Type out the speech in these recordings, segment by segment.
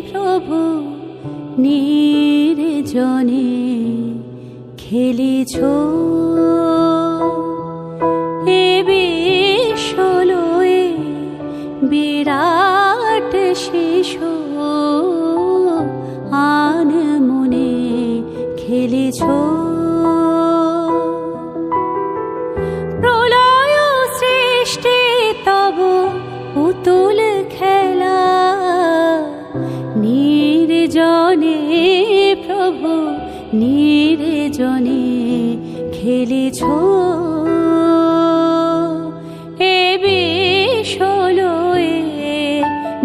প্রভু নির্জনে খেলিছ। এ বিশ্বলয়ে বিরাট শিশু আন মনে খেলিছ। নির্জনে খেলিছ। এ বিষলয়ে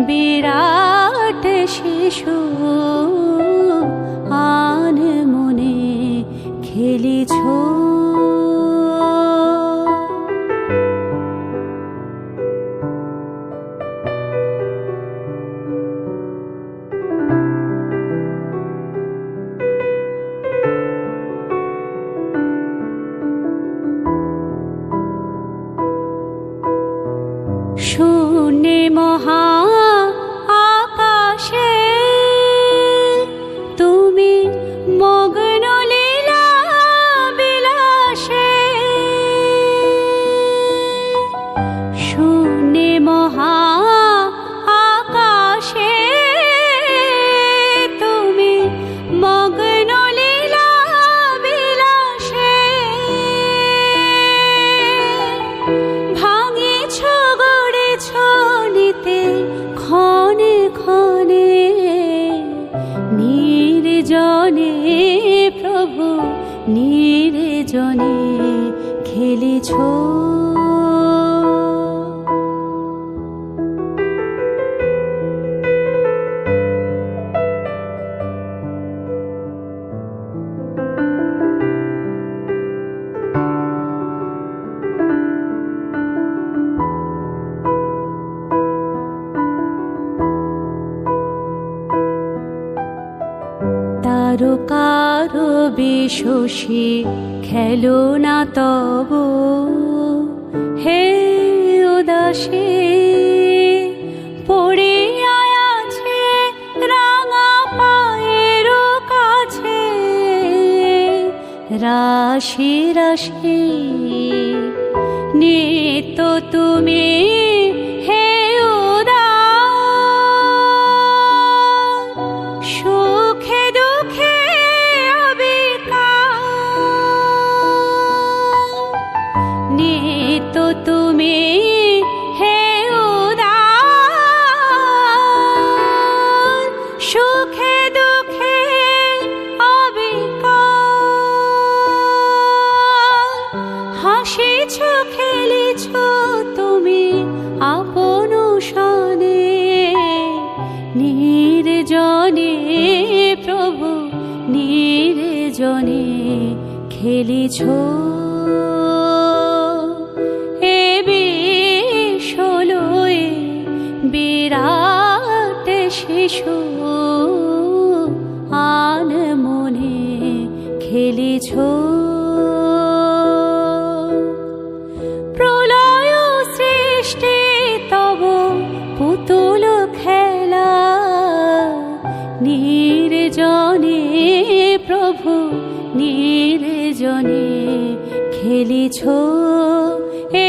বিরাট শিশু আন মনে খেলিছ। মহা আকাশে, তুমি মগ্ন লীলা বিলাসে ভাঙিছ, গড়েছ নিতে ক্ষণে ক্ষণে। নির্জনে প্রভু, নির্জনে খেলিছ। তারকার বিশোষী খেলো না তব। হে উদাসী পড়ে আছে পায়ের রাশি রাশি নিত তুমি নির্জনে প্রভু নির্জনে খেলিছ। এ বিশ্বলয়ে বিরাট শিশু। নির্জনে খেলিছ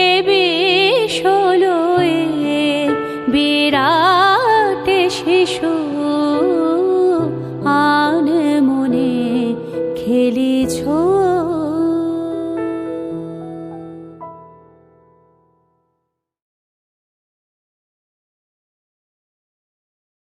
এ বিষলয়ে বিরাট শিশু।